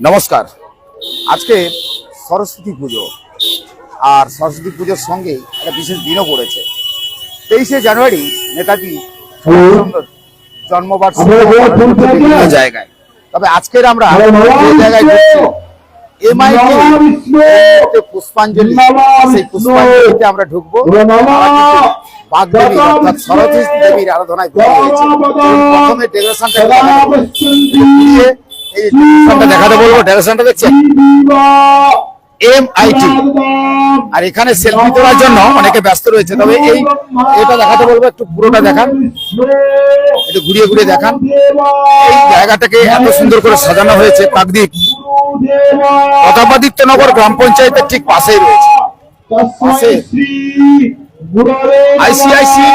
নমস্কার। আজকে সরস্বতী পুজো। আর সরস্বতী পুজোর সঙ্গে একটা বিশেষ দিনও পড়েছে। তেইশে জানুয়ারি নেতাজি জন্মবার্ষিকী জায়গায়। তবে আজকের আমরা যে জায়গায় পুষ্পাঞ্জলি। সেই পুষ্পাঞ্জলিতে আমরা ঢুকবো। বাগদেবী অর্থাৎ সরস্বতী দেবীর আরাধনায় প্রথমে ডেকোরেশনটা দিয়ে এই ডেকোরেশনটা দেখাতে বলব ডেকোরেশনটা দেখছেন? এমআইটি আর এখানে সেলফি তোলার জন্য অনেকে ব্যস্ত রয়েছে তবে এই এটা দেখাতে বলব একটু পুরোটা দেখান। একটু ঘুরিয়ে ঘুরিয়ে দেখান। এই জায়গাটাকে এত সুন্দর করে সাজানো হয়েছে কাকদ্বীপ প্রতাপাদিত্যনগর গ্রাম পঞ্চায়েতের ঠিক পাশেই রয়েছে। পাশে। আইসিআইসি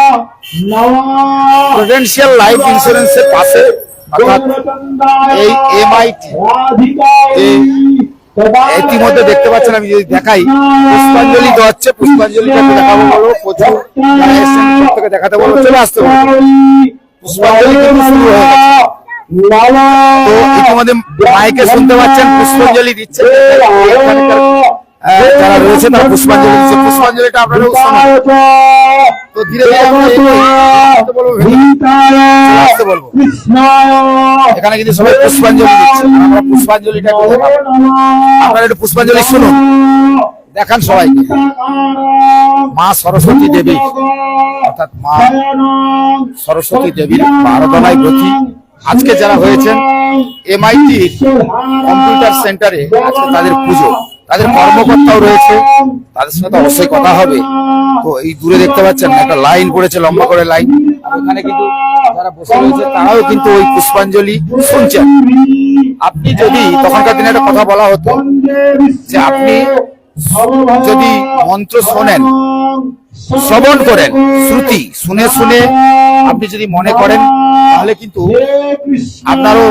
প্রুডেন্সিয়াল লাইফ ইন্স্যুরেন্সের পাশে। অর্থাৎ এই এমআইটি ইতিমধ্যে দেখতে পাচ্ছেন আমি যদি দেখাই পুষ্পাঞ্জলি দেওয়া হচ্ছে পুষ্পাঞ্জলিটা দেখাবো বলব প্রচুর যারা দেখাতে বলব চলে আসতে বলব পুষ্পাঞ্জলি কিন্তু শুরু হয়ে গেছে। তো ইতিমধ্যে মাইকে শুনতে পাচ্ছেন পুষ্পাঞ্জলি দিচ্ছে। যারা রয়েছে তারা পুষ্পাঞ্জলি দিচ্ছে। পুষ্পাঞ্জলিটা আপনারাও শুনুন তো ধীরে ধীরে বলব এখানে কিন্তু সবাই পুষ্পাঞ্জলি দিচ্ছে। আমরা পুষ্পাঞ্জলিটা দেখাবো আপনারা একটু পুষ্পাঞ্জলি শুনুন। দেখান সবাইকে। মা সরস্বতী দেবী। অর্থাৎ মা সরস্বতী দেবীর আরাধনায় ব্রতী আজকে যারা হয়েছেন এমআইটি কম্পিউটার সেন্টারে আজকে তাদের পুজো। তাদের কর্মকর্তাও রয়েছে, তাদের সাথে অবশ্যই কথা হবে। তো এই দূরে দেখতে পাচ্ছেন, একটা লাইন পড়েছে, লম্বা করে লাইন। ওখানে কিন্তু যারা বসে রয়েছে, তারাও কিন্তু ওই পুষ্পাঞ্জলি শুনছেন। আপনি যদি, তখনকার দিনে একটা কথা বলা হতো, যে আপনি যদি মন্ত্র শোনেন, শ্রবণ করেন, শ্রুতি শুনে শুনে আপনি যদি মনে করেন, তাহলে কিন্তু আপনারও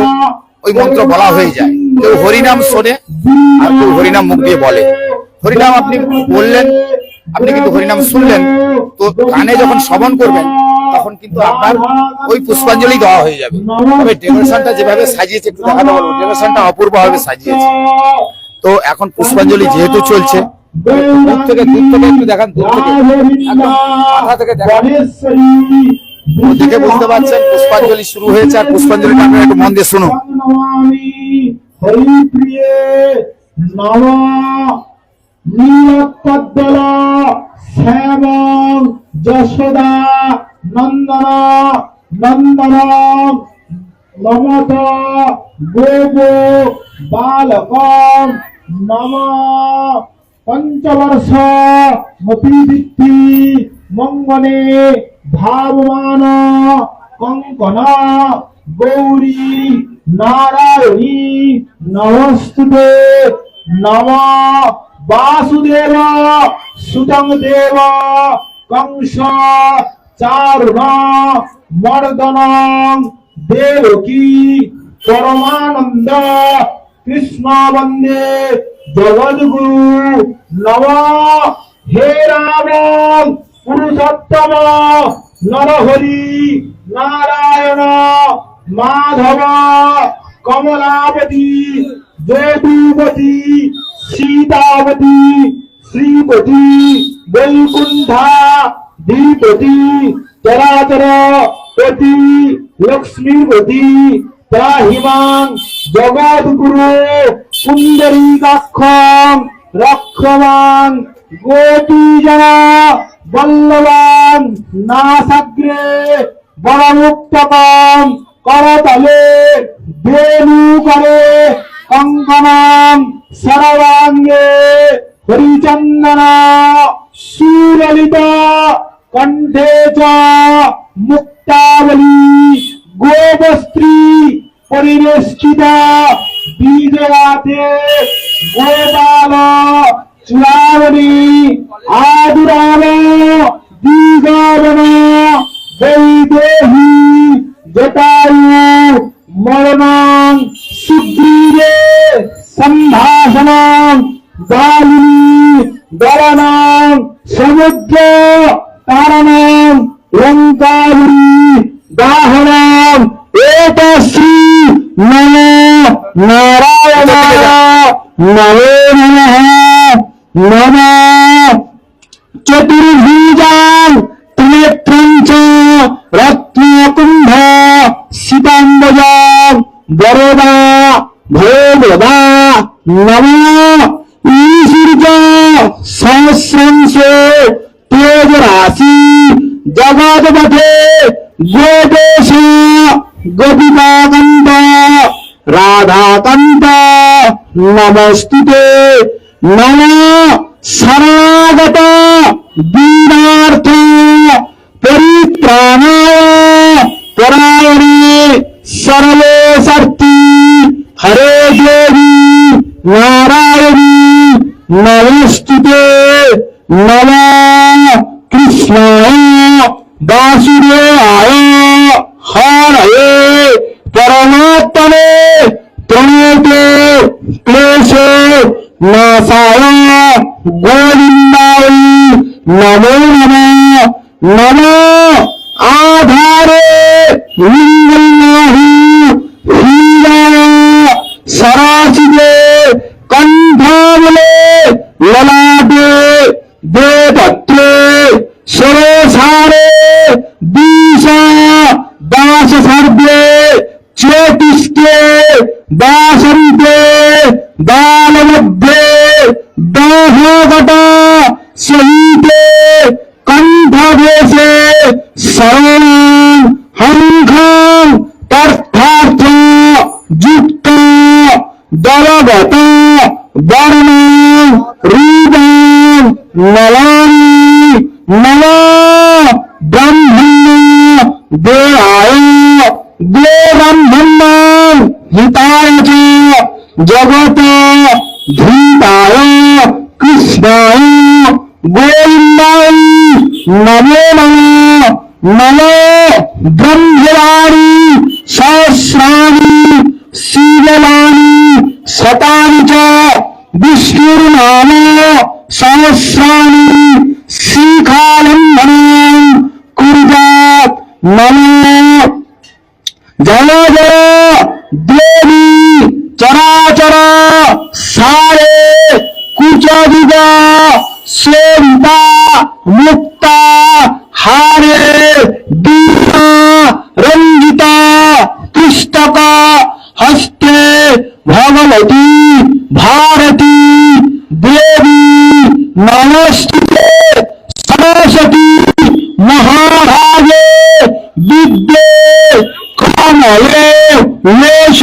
ওই মন্ত্র বলা হয়ে যায়। কেউ হরিনাম শোনে আর কেউ হরিনাম মুখ দিয়ে বলে। হরিনাম আপনি বললেন, আপনি কিন্তু হরিনাম শুনলেন। তো কানে যখন শ্রবণ করবেন, তখন কিন্তু আপনার ওই পুষ্পাঞ্জলি দেওয়া হয়ে যাবে। তবে ডেকোরেশনটা যেভাবে সাজিয়েছে, একটু দেখাতে বলব ডেকোরেশনটা অপূর্বভাবে সাজিয়েছে। তো এখন পুষ্পাঞ্জলি যেহেতু চলছে, দূর থেকে দূর থেকে একটু দেখান, দূর থেকে। একদম মাথা থেকে দেখান। দেখে বুঝতে পারছেন, পুষ্পাঞ্জলি শুরু হয়েছে আর পুষ্পাঞ্জলিটা আপনারা একটু মন দিয়ে শুনুন। যশোদা নম পঞ্চবর্ষ মতিদিত্তি মঙ্গনে ভাবমান কঙ্কন গৌরী নারায়ণী নমস্তুতে নম বাসুদেব সুতং দেব কংস চারুণ মর্দন দেবকী পরমানন্দ কৃষ্ণ বন্দে জগদ্গুরু নম হে রাম পুরুষোত্তম, নরহরি, নারায়ণ, মাধব কমলাপতি যদুপতি সীতাপতি শ্রীপতি, বৈকুণ্ঠা ধীপতি চরাচর পতি, লক্ষ্মীপতি, ত্রাহিমাং, জগদ্গুরু পুণ্ডরীকাক্ষং রক্ষমাং, গোপীজন বল্লবান নাসাগ্রে বড়মুক্তকম করতলে বেণু করে কঙ্কনম সর্বাঙ্গে হরিচন্দন সুললিত কণ্ঠে চ মুক্তাবলী গোপস্ত্রী পরিবেষ্টিত বীজগাতে গোপাল চূড়ামণি আদুরাম দীগাবন বৈদেহী নম ঈশূর্য সহস্রাংশ তেজ রাশি জগৎপথে গোদেশ গোপিকাকান্ত, রাধাকান্ত, নমস্তুতে। নম শরণাগত বীরার্থ পরিত্রাণায় পরায়ণে। সরলে নমস্তুতে নম কৃষ্ণায় বাসুদেবায় হরয়ে পরমাত্মনে প্রণতে ক্লেশ নাশায় গোবিন্দায় নমো নম নম আধারে দাস সর্বে धीताय कृष्णाय गोविंदाय नमो नमः नमो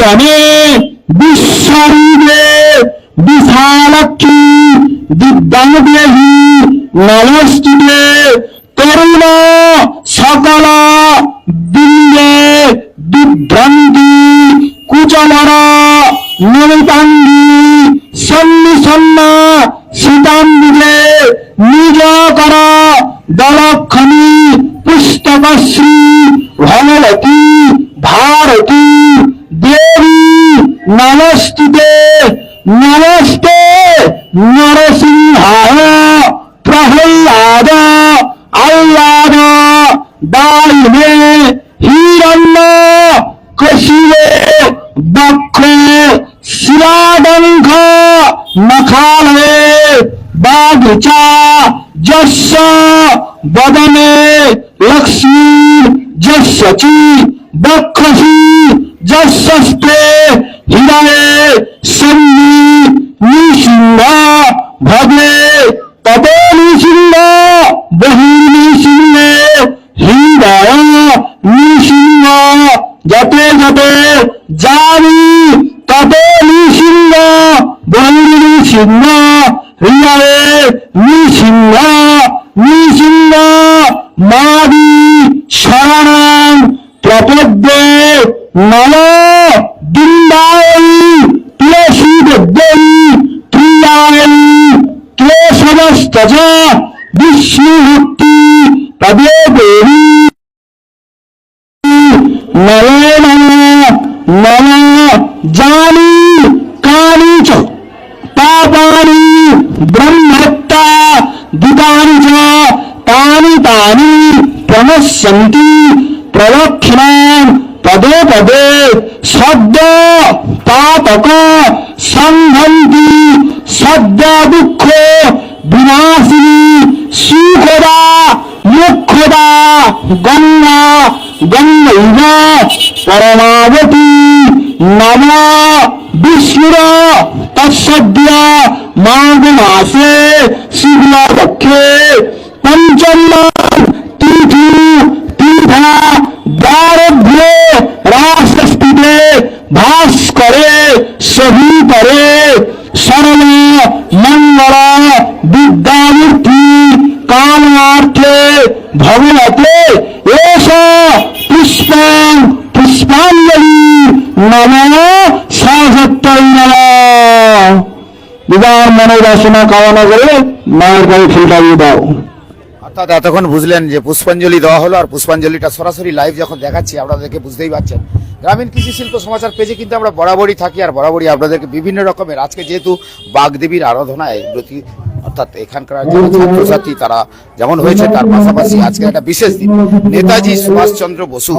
লেশনে বিশ্বরূপে বিশালক্ষী দিব্যাঙ্গদেহী নমস্তুতে করুণা সকল বিন্দে বিভ্রান্তি কুচলর নমিতাঙ্গী বাগিচা যস্য বদনে লক্ষ্মী যস্য চি বক্ষসি যস্যস্তে হৃদয়ে সন্নি নিসিংহ ভবে তবে নিসিংহ বহির্নিসিংহে হৃদয় নিসিংহ, যতে যতে নিসিংহ నృసింహ రియలే నృసింహ నృసింహ మాది శరణ. सन्ति प्रलक्षण पदे पदे शब्द पापक संभंति शब्द दुख विनाशिनी सुखदा मुखदा गंगा गंग परमावती नम विष्णु तत्सद्य माघ मासे মঙ্গল বিদ্যামূর্তি কামার্থে, ভগবতে এস, পুষ্পাং, পুষ্পাঞ্জলি নম নম। বিদার মনোবাসনা কামনা করে মায়ের গায়ে ফুলটা দিয়ে দাও। অর্থাৎ এতক্ষণ বুঝলেন যে পুষ্পাঞ্জলি দেওয়া হলো আর পুষ্পাঞ্জলিটা সরাসরি লাইভ যখন দেখাচ্ছি আপনাদেরকে বুঝতেই পারছেন গ্রামীণ কৃষি শিল্প সমাচার পেজে কিন্তু আমরা বরাবরই থাকি আর বরাবরই আপনাদেরকে বিভিন্ন রকমের আজকে যেহেতু বাগদেবীর আরাধনায় প্রতি অর্থাৎ এখানকার যারা ছাত্রছাত্রী তারা যেমন হয়েছে তার পাশাপাশি আজকে একটা বিশেষ দিন। নেতাজি সুভাষচন্দ্র বসু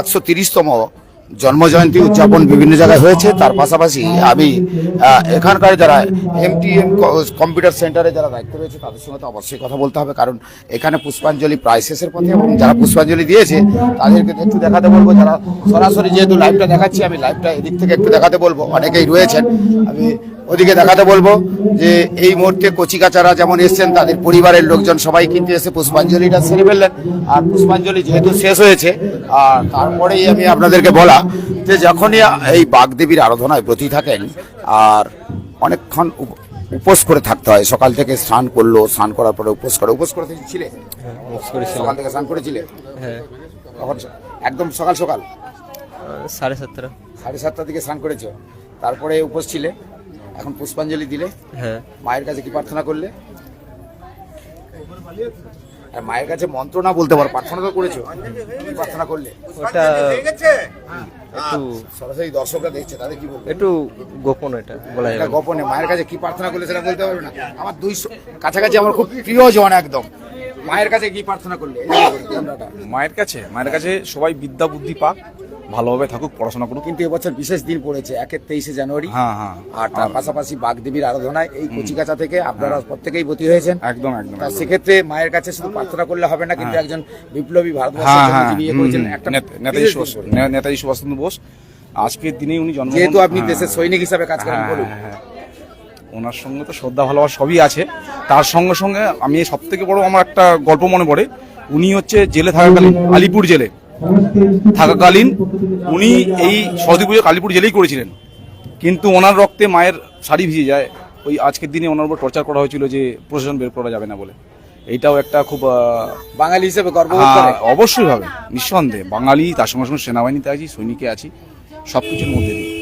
একশো তিরিশতম জন্মজয়ন্তী উদযাপন বিভিন্ন জায়গায় হয়েছে। তার পাশাপাশি আমি এখানকার যারা এমটিএম কম্পিউটার সেন্টারে যারা দায়িত্ব রয়েছে, তাদের সঙ্গে তো অবশ্যই কথা বলতে হবে। কারণ এখানে পুষ্পাঞ্জলি প্রায় শেষের পথে এবং যারা পুষ্পাঞ্জলি দিয়েছে, তাদেরকে একটু দেখাতে বলব। যারা সরাসরি যেহেতু লাইভটা দেখাচ্ছি, আমি লাইভটা এদিক থেকে একটু দেখাতে বলব। অনেকেই রয়েছেন, আমি ওদিকে দেখাতে বলব যে এই মুহূর্তে কচিকাচারা যেমন এসছেন, তাদের পরিবারের লোকজন সবাই কিন্তু এসে পুষ্পাঞ্জলিটা সেরে ফেললেন। আর পুষ্পাঞ্জলি যেহেতু শেষ হয়েছে আর তারপরেই আমি আপনাদেরকে বলা যে যখনই এই বাগদেবীর আরাধনায় ব্রতী থাকেন আর অনেকক্ষণ উপ- উপোস করে থাকতে হয় সকাল থেকে স্নান করল স্নান করার পরে উপোস করে উপোস করে ছিলে? সকাল থেকে স্নান করেছিলে? হ্যাঁ। একদম সকাল সকাল? সাড়ে সাতটা। সাড়ে সাতটার দিকে স্নান করেছ? তারপরে উপোস ছিলে? এখন পুষ্পাঞ্জলি দিলে? হ্যাঁ। মায়ের কাছে কি প্রার্থনা করলে? আর মায়ের কাছে মন্ত্র না বলতে পারো প্রার্থনা তো করেছ। কি প্রার্থনা করলে। ওটা একটু সরাসরি দর্শকরা দেখছে তাদের কি বলব? একটু গোপন এটা বলা যাবে গোপনে মায়ের কাছে কি প্রার্থনা করলে সেটা বলতে পারবে না? আমার দুই কাছাকাছি আমার খুব প্রিয়জন একদম। মায়ের কাছে কি প্রার্থনা করলে। মায়ের কাছে মায়ের কাছে সবাই বিদ্যা বুদ্ধি পাক। ভালোভাবে থাকুক পড়াশোনা করুক। কিন্তু এবছর বিশেষ দিন পড়েছে একের তেইশে জানুয়ারি। হ্যাঁ হ্যাঁ। আর তার পাশাপাশি বাগদেবীর আরাধনায় এই কচিকাচা থেকে আপনারা প্রত্যেকেই ভর্তি হয়েছেন। একদম একদম তা সেক্ষেত্রে মায়ের কাছে শুধু প্রার্থনা করলে হবে না কিন্তু একজন বিপ্লবী ভারতবর্ষের হ্যাঁ হ্যাঁ। একটা নেতাজি সুভাষ দিন। নেতাজি সুভাষচন্দ্র বোস আজকের দিনেই উনি জন্ম যেহেতু আপনি দেশের সৈনিক হিসাবে কাজ করেন বলুন। ওনার সঙ্গে তো শ্রদ্ধা ভালোবাসা সবই আছে। তার সঙ্গে সঙ্গে আমি সব থেকে বড় আমার একটা গল্প মনে পড়ে। উনি হচ্ছে জেলে থাকাকালীন আলিপুর জেলে। থাকাকালীন উনি এই সরস্বতী পুজো কালীপুর জেলেই করেছিলেন। কিন্তু ওনার রক্তে মায়ের শাড়ি ভিজে যায়। ওই আজকের দিনে ওনার উপর টর্চার করা হয়েছিল যে প্রশাসন বের করা যাবে না বলে। এইটাও একটা খুব বাঙালি হিসেবে গর্ব হ্যাঁ, অবশ্যই হবে নিঃসন্দেহে। বাঙালি তার সঙ্গে সঙ্গে সেনাবাহিনীতে আছি সৈনিকে আছি। সবকিছুর মধ্যে দিয়ে।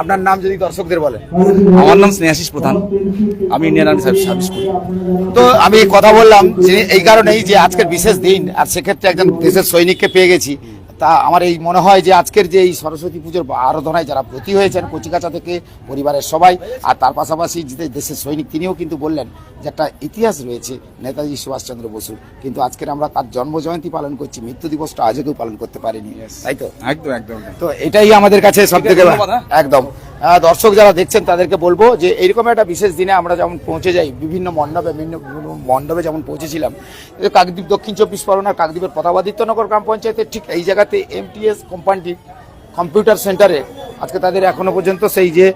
আপনার নাম যদি দর্শকদের বলেন আমার নাম স্নেহাশিস প্রধান। আমি ইন্ডিয়ান আর্মি সার্ভিস করি। তো আমি কথা বললাম যে এই কারণেই যে আজকের বিশেষ দিন আর সেক্ষেত্রে একজন দেশের সৈনিককে পেয়ে গেছি। তা আমার এই মনে হয় যে আজকের যে এই সরস্বতী পুজোর আরাধনায় যারা ব্রতী হয়েছেন কচিকাচা থেকে পরিবারের সবাই আর তার পাশাপাশি যে দেশের সৈনিক তিনিও কিন্তু বললেন যে একটা ইতিহাস রয়েছে নেতাজি সুভাষচন্দ্র বসুর। কিন্তু আজকের আমরা তার জন্মজয়ন্তী পালন করছি মৃত্যু দিবসটা আজকেও কেউ পালন করতে পারিনি। তাই তো? একদম একদম। তো এটাই আমাদের কাছে সব থেকে হ্যাঁ। একদম। দর্শক যারা দেখছেন, তাদেরকে বলব যে এইরকম একটা বিশেষ দিনে আমরা যেমন পৌঁছে যাই, বিভিন্ন মণ্ডপে বিভিন্ন মণ্ডপে যেমন পৌঁছেছিলাম কাকদ্বীপ দক্ষিণ চব্বিশ পরগনার কাকদ্বীপের প্রতাপাদিত্যনগর গ্রাম পঞ্চায়েতের ঠিক এই জায়গাতে এমটিএস কোম্পানিটি কম্পিউটার সেন্টারে আজকে তাদের এখনও পর্যন্ত সেই যে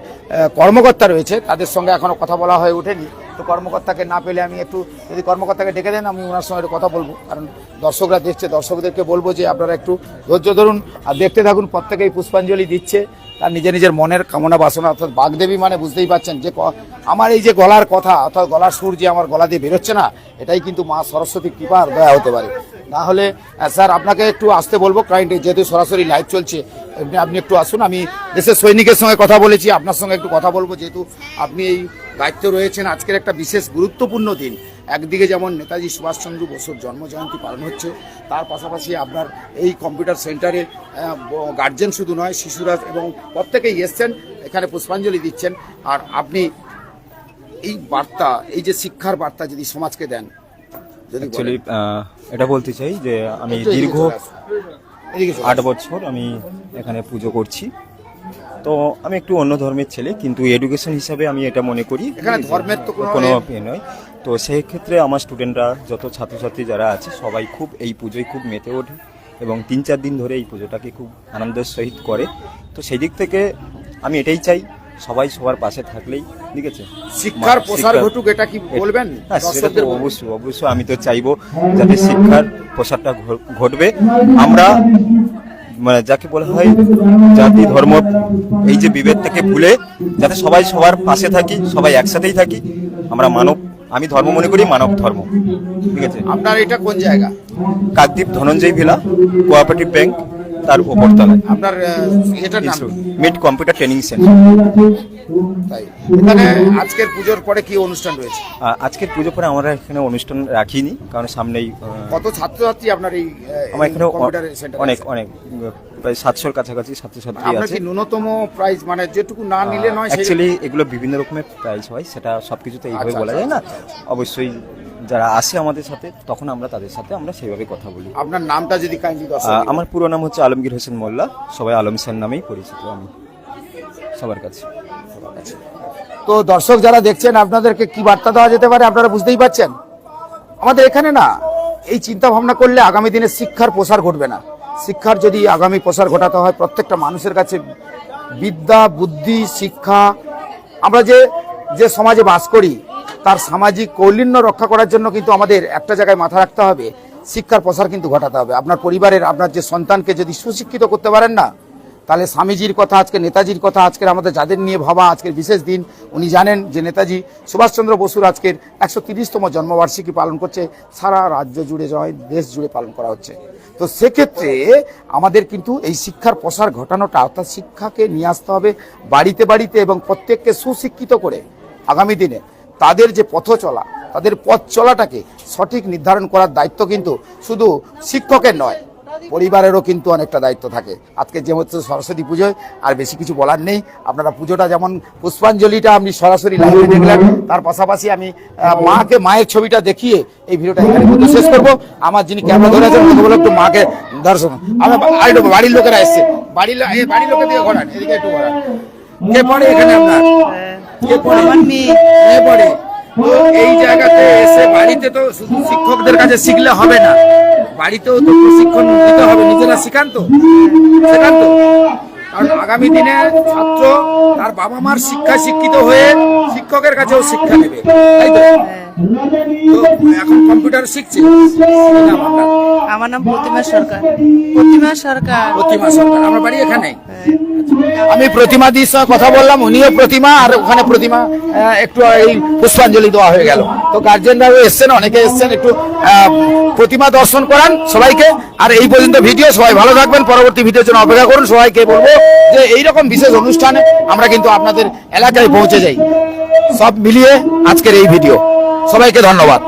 কর্মকর্তা রয়েছে, তাদের সঙ্গে এখনও কথা বলা হয়ে ওঠেনি। তো কর্মকর্তাকে না পেলে আমি একটু, যদি কর্মকর্তাকে ডেকে দেন, আমি ওনার সঙ্গে একটু কথা বলব। কারণ দর্শকরা দেখছে, দর্শকদেরকে বলব যে আপনারা একটু ধৈর্য ধরুন আর দেখতে থাকুন, প্রত্যেকেই পুষ্পাঞ্জলি দিচ্ছে। তার নিজের নিজের মনের কামনা বাসনা অর্থাৎ বাগদেবী মানে বুঝতেই পারছেন যে আমার এই যে গলার কথা অর্থাৎ গলার সুর যে আমার গলা দিয়ে বেরোচ্ছে না এটাই কিন্তু মা সরস্বতী কৃপার দয়া হতে পারে। না হলে আহ, স্যার আপনাকে একটু আসতে বলব ক্লায়েন্টে যেহেতু সরাসরি লাইভ চলছে এমনি আপনি একটু আসুন আমি দেশের সৈনিকের সঙ্গে কথা বলেছি আপনার সঙ্গে একটু কথা বলব যেহেতু আপনি এই দায়িত্ব রয়েছেন আজকের একটা বিশেষ গুরুত্বপূর্ণ দিন। একদিকে যেমন নেতাজি সুভাষচন্দ্র বসুর জন্মজয়ন্তী পালন হচ্ছে তার পাশাপাশি আপনার এই কম্পিউটার সেন্টারে গার্জেন শুধু নয় শিশুরা এবং প্রত্যেকেই এসছেন এখানে পুষ্পাঞ্জলি দিচ্ছেন। আর আপনি এই বার্তা এই যে শিক্ষার বার্তা যদি সমাজকে দেন যদি অ্যাকচুয়ালি এটা বলতে চাই যে আমি দীর্ঘ আট বছর আমি এখানে পুজো করছি। তো আমি একটু অন্য ধর্মের ছেলে কিন্তু এডুকেশন হিসাবে আমি এটা মনে করি এখানে ধর্মের তো কোনো- নয়। তো সেই ক্ষেত্রে আমার স্টুডেন্টরা যত ছাত্রছাত্রী যারা আছে সবাই খুব এই পুজোয় খুব মেতে ওঠে এবং তিন চার দিন ধরে এই পুজোটাকে খুব আনন্দের সহিত করে। তো সেই দিক থেকে আমি এটাই চাই সবাই সবার পাশে থাকলেই ঠিক আছে? শিক্ষার প্রসার ঘটুক এটা কি বলবেন হ্যাঁ সেটা তো অবশ্যই অবশ্যই আমি তো চাইব যাতে শিক্ষার প্রসারটা ঘটবে। আমরা মানে যাকে বলা হয় জাতি ধর্ম এই যে বিভেদ থেকে ভুলে যাতে সবাই সবার পাশে থাকি সবাই একসাথেই থাকি আমরা মানব আমি ধর্ম মনে করি মানব ধর্ম। ঠিক আছে? আপনার এটা কোন জায়গা? Kakdwip Dhananjay villa cooperative bank তার উপরতলায়। আপনার আহ, এটার নাম? Mid computer training centre. তাই। এখানে আজকের পুজোর পরে কি অনুষ্ঠান রয়েছে? আজকের পুজো পরে আমরা এখানে অনুষ্ঠান রাখিনি কারণ সামনেই কত ছাত্রছাত্রী আপনার এই আমার এখানে কম্পিউটার সেন্টারে অনেক অনেক প্রায় সাতশোর কাছাকাছি ছাত্রছাত্রী আপনার আছে। ন্যূনতম প্রাইস মানে যেটুকু না নিলে নয় অ্যাকচুয়ালি এগুলো বিভিন্ন রকমের প্রাইস হয় সেটা সবকিছুতে এইভাবে আচ্ছা, বলা আচ্ছা, যায় না। আচ্ছা, অবশ্যই যারা আসে আমাদের সাথে তখন আমরা তাদের সাথে আমরা সেইভাবে কথা বলি। আপনার নামটা যদি কাইন্ডলি আমার পুরো নাম হচ্ছে আলমগীর হোসেন মোল্লা সবাই আলম স্যার নামেই পরিচিত আমি। সবার কাছে। তো দর্শক যারা দেখছেন আপনাদেরকে কি বার্তা দেওয়া যেতে পারে আপনারা বুঝতেই পারছেন? আমাদের এখানে না এই চিন্তা ভাবনা করলে আগামী দিনে শিক্ষার প্রসার ঘটবে না। শিক্ষার যদি আগামী প্রসার ঘটাতে হয়, প্রত্যেকটা মানুষের কাছে বিদ্যা, বুদ্ধি, শিক্ষা, আমরা যে যে সমাজে বাস করি, তার সামাজিক কৌলিন্য রক্ষা করার জন্য কিন্তু আমাদের একটা জায়গায় মাথা রাখতে হবে, শিক্ষার প্রসার কিন্তু ঘটাতে হবে। আপনার পরিবারের, আপনার যে সন্তানকে যদি সুশিক্ষিত করতে পারেন না, তাহলে স্বামীজির কথা, আজকে নেতাজির কথা, আজকের আমাদের যাদের নিয়ে ভাবা, আজকের বিশেষ দিন, উনি জানেন যে নেতাজি সুভাষচন্দ্র বসুর আজকের একশো তিরিশতম জন্মবার্ষিকী পালন করছে, সারা রাজ্য জুড়ে জয়, দেশ জুড়ে পালন করা হচ্ছে। তো সেক্ষেত্রে আমাদের কিন্তু এই শিক্ষার প্রসার ঘটানোটা অর্থাৎ শিক্ষাকে নিয়ে আসতে হবে বাড়িতে বাড়িতে এবং প্রত্যেককে সুশিক্ষিত করে আগামী দিনে তাদের যে পথ চলা, তাদের পথ চলাটাকে সঠিক নির্ধারণ করার দায়িত্ব কিন্তু শুধু শিক্ষকের নয় পরিবারেরও কিন্তু অনেকটা দায়িত্ব থাকে। আজকে যে হচ্ছে সরস্বতী পুজোয় আর বেশি কিছু বলার নেই। আপনারা পুজোটা যেমন পুষ্পাঞ্জলিটা আপনি সরাসরি লাইভে দেখলেন তার পাশাপাশি আমি মাকে মায়ের ছবিটা দেখিয়ে এই ভিডিওটা এখানে কিন্তু শেষ করব। আমার যিনি ক্যামেরা ধরে আছেন ওকে বলে একটু মাকে দর্শন। আমি বাড়ির লোকেরা এসছে। বাড়ির বাড়ির লোকের দিকে ঘোরান এদিকে একটু ঘোরান। কে পড়ে এখানে আপনার? কে পড়ে? আমার মেয়ে। পড়ে? এই জায়গাতে এসে বাড়িতে তো শুধু শিক্ষকদের কাছে শিখলে হবে না। বাড়িতেও তো প্রশিক্ষণ দিতে হবে, নিজেরা শিখান তো। শেখান তো। কারণ আগামী দিনে ছাত্র তার বাবা মার শিক্ষায় শিক্ষিত হয়ে শিক্ষকের কাছেও শিক্ষা নেবে। তাই তো? এখন কম্পিউটার শিখছে। কি নাম আপনার? আমার নাম প্রতিমা সরকার। প্রতিমা সরকার। প্রতিমা সরকার। আমার বাড়ি এখানে? আমি প্রতিমা দির সঙ্গে কথা বললাম উনিও প্রতিমা আর ওখানে প্রতিমা একটু এই পুষ্পাঞ্জলি দেওয়া হয়ে গেল। তো গার্জেনরাও এসছেন অনেকে এসছেন একটু আহ, প্রতিমা দর্শন করান সবাইকে। আর এই পর্যন্ত ভিডিও সবাই ভালো থাকবেন। পরবর্তী ভিডিওর জন্য অপেক্ষা করুন। সবাইকে বলব যে এইরকম বিশেষ অনুষ্ঠানে আমরা কিন্তু আপনাদের এলাকায় পৌঁছে যাই। সব মিলিয়ে আজকের এই ভিডিও। সবাইকে ধন্যবাদ।